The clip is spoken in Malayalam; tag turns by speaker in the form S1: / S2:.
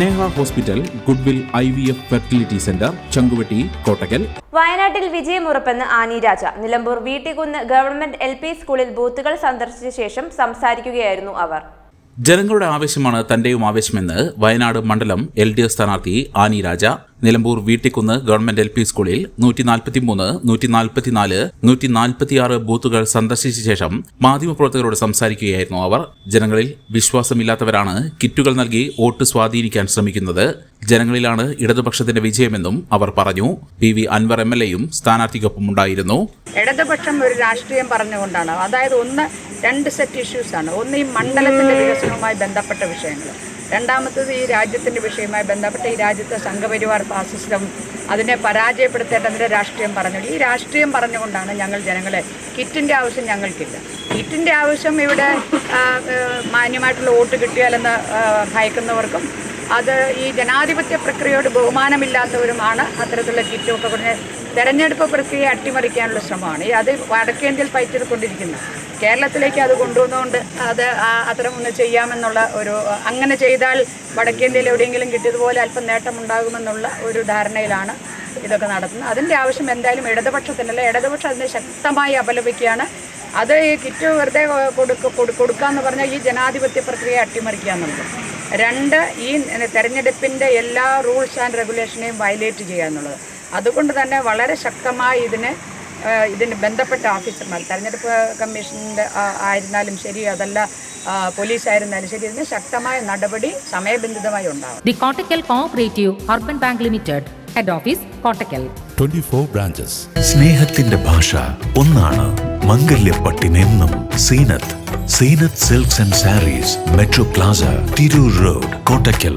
S1: Neha hospital goodwill I V F fertility centre Changuvetty Kottakkal.
S2: വയനാട്ടിൽ വിജയമുറപ്പെന്ന് Annie Raja. Nilambur Veettikunnu government L സ്കൂളിൽ ബൂത്തുകൾ സന്ദർശിച്ച ശേഷം സംസാരിക്കുകയായിരുന്നു അവർ.
S1: ജനങ്ങളുടെ ആവേശമാണ് തന്റെയും ആവേശമെന്ന് വയനാട് മണ്ഡലം എൽ ഡി എഫ് സ്ഥാനാർത്ഥി Annie Raja Nilambur Veettikkunnu government L P സ്കൂളിൽ നൂറ്റി നാൽപ്പത്തിമൂന്ന് നൂറ്റി ബൂത്തുകൾ സന്ദർശിച്ച ശേഷം മാധ്യമപ്രവർത്തകരോട് സംസാരിക്കുകയായിരുന്നു അവർ. ജനങ്ങളിൽ വിശ്വാസമില്ലാത്തവരാണ് കിറ്റുകൾ നൽകി വോട്ട് സ്വാധീനിക്കാൻ ശ്രമിക്കുന്നത്. ജനങ്ങളിലാണ് ഇടതുപക്ഷത്തിന്റെ വിജയമെന്നും അവർ പറഞ്ഞു. P V Anvar M L എയും സ്ഥാനാർത്ഥിക്കൊപ്പമുണ്ടായിരുന്നു.
S3: ഇടതുപക്ഷം ഒരു രാഷ്ട്രീയം പറഞ്ഞുകൊണ്ടാണ്. അതായത് ഒന്ന് രണ്ട് സെറ്റ് ഇഷ്യൂസാണ് ഒന്ന് ഈ മണ്ഡലത്തിന്റെ വികസനവുമായി ബന്ധപ്പെട്ട വിഷയങ്ങൾ. രണ്ടാമത്തത് ഈ രാജ്യത്തിന്റെ വിഷയവുമായി ബന്ധപ്പെട്ട ഈ രാജ്യത്തെ സംഘപരിവാർ ഫാസിസ്റ്റം അതിനെ പരാജയപ്പെടുത്തേണ്ടതിന്റെ രാഷ്ട്രീയം പറഞ്ഞു ഈ രാഷ്ട്രീയം പറഞ്ഞുകൊണ്ടാണ് ഞങ്ങൾ ജനങ്ങളെ കിറ്റിന്റെ ആവശ്യം ഞങ്ങൾക്കില്ല. കിറ്റിന്റെ ആവശ്യം ഇവിടെ മാന്യമായിട്ടുള്ള വോട്ട് കിട്ടിയാലെന്ന് ഭയക്കുന്നവർക്കും അത് ഈ ജനാധിപത്യ പ്രക്രിയയോട് ബഹുമാനമില്ലാത്തവരുമാണ് അത്തരത്തിലുള്ള കിറ്റൊക്കെ കൊണ്ട് തെരഞ്ഞെടുപ്പ് പ്രക്രിയയെ അട്ടിമറിക്കാനുള്ള ശ്രമമാണ്. ഈ അത് വടക്കേന്ത്യയിൽ പയറ്റിക്കൊണ്ടിരിക്കുന്നു കേരളത്തിലേക്ക് അത് കൊണ്ടുവന്നുകൊണ്ട് അത് അത്തരം ഒന്ന് ചെയ്യാമെന്നുള്ള ഒരു അങ്ങനെ ചെയ്താൽ വടക്കേന്ത്യയിൽ എവിടെയെങ്കിലും കിട്ടിയതുപോലെ അല്പം നേട്ടമുണ്ടാകുമെന്നുള്ള ഒരു ധാരണയിലാണ് ഇതൊക്കെ നടത്തുന്നത്. അതിന്റെ ആവശ്യം എന്തായാലും ഇടതുപക്ഷത്തിനല്ല. ഇടതുപക്ഷം അതിനെ ശക്തമായി അപലപിക്കുകയാണ്. അത് ഈ കിറ്റ് വെറുതെ കൊടുക്ക കൊടു- കൊടുക്കാന്ന് പറഞ്ഞാൽ ഈ ജനാധിപത്യ പ്രക്രിയ അട്ടിമറിക്കുക എന്നുള്ളത്. രണ്ട് ഈ തെരഞ്ഞെടുപ്പിന്റെ എല്ലാ റൂൾസ് ആൻഡ് റെഗുലേഷനെയും വയലേറ്റ് ചെയ്യുക എന്നുള്ളത്. അതുകൊണ്ട് തന്നെ വളരെ ശക്തമായി ഇതിനെ ഇതിന് ബന്ധപ്പെട്ട ഓഫീസർമാർ തെരഞ്ഞെടുപ്പ് കമ്മീഷന്റെ ആയിരുന്നാലും ശരി അതല്ല പോലീസായിരുന്നാലും പോലീസ് ആയിരുന്നാലും ശരി ഇതിന് ശക്തമായ നടപടി സമയബന്ധിതമായി ഉണ്ടാകും
S4: The Kottakkal Cooperative Urban Bank Limited, Head Office, Kottakkal
S5: 24 branches.
S6: സ്നേഹത്തിന്റെ ഭാഷ ഒന്നാണ്. മംഗല്യപ്പട്ടിനെന്നും Zeenath. Zeenath silks and sarees metro plaza Tirur road Kottakkal